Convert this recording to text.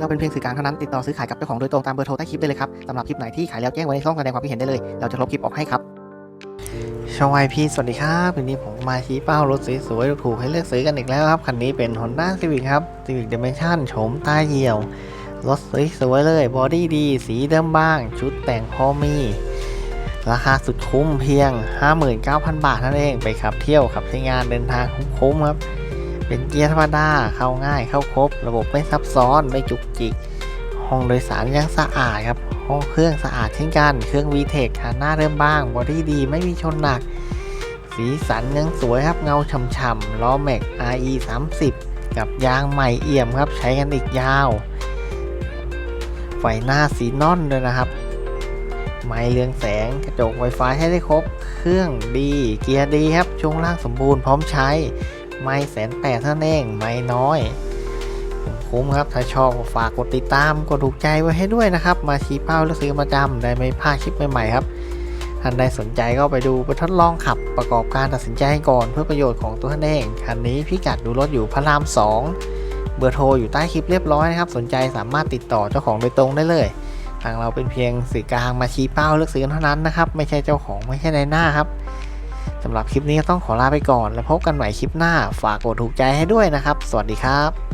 เราเป็นเพียงสื่อกลางเท่านั้นติดต่อซื้อขายกับเจ้าของโดยตรงตามเบอร์โทรใต้คลิปได้เลยครับสำหรับคลิปไหนที่ขายแล้วแจ้งไว้ในช่องแสดงความคิดเห็นได้เลย เราจะลบคลิปออกให้ครับช่องไอพีสวัสดีครับวันนี้ผมมาชี้เป้ารถสวยๆถูกให้เลือกซื้อกันอีกแล้วครับคันนี้เป็น Honda Civic ครับ Civic Dimension โฉมใต้เหี่ยวรถสวยๆเลยบอดี้ดี สีเดิมบ้าง ชุดแต่งพอมี ราคาสุดคุ้มเพียง 59,000 บาทนั่นเองไปขับเที่ยวขับใช้งานเดินทางคุ้มๆครับ เป็นเกียร์ธรรมดาเข้าง่ายเข้าครบ ระบบไม่ซับซ้อนไม่จุกจิก ห้องโดยสารยังสะอาดครับ ห้องเครื่องสะอาดเช่นกัน เครื่อง VTEC คันหน้าเริ่มบ้างบอดี้ดีไม่มีชนหนัก สีสันยังสวยครับเงาฉ่ำๆล้อแม็ก RE 30กับยางใหม่เอี่ยมครับใช้กันอีกยาวไฟหน้าสีนอนด้วยนะครับ ไม้เรืองแสงกระจกไวไฟให้ได้ครบ เครื่องดี เกียร์ดีครับ ช่วงล่างสมบูรณ์พร้อมใช้ ไม่แสนแปดท่านั้นเองไม่น้อย คุ้มครับ ถ้าชอบฝากกดติดตามกดถูกใจไว้ให้ด้วยนะครับ มาชี้เป้าเลือกซื้อประจำได้ไม่พลาดคลิปใหม่ๆครับท่านใดสนใจก็ไปดูไปทดลองขับประกอบการตัดสินใจให้ก่อนเพื่อประโยชน์ของตัวท่านเองคันนี้พิกัดดูรถอยู่พระราม 2 เบอร์โทรอยู่ใต้คลิปเรียบร้อยนะครับ สนใจสามารถติดต่อเจ้าของโดยตรงได้เลย ทางเราเป็นเพียงสื่อกลางมาชี้เป้าเลือกซื้อเท่านั้นนะครับ ไม่ใช่เจ้าของไม่ใช่ในหน้าครับ สำหรับคลิปนี้ก็ต้องขอลาไปก่อน แล้วพบกันใหม่คลิปหน้า ฝากกดถูกใจให้ด้วยนะครับ สวัสดีครับ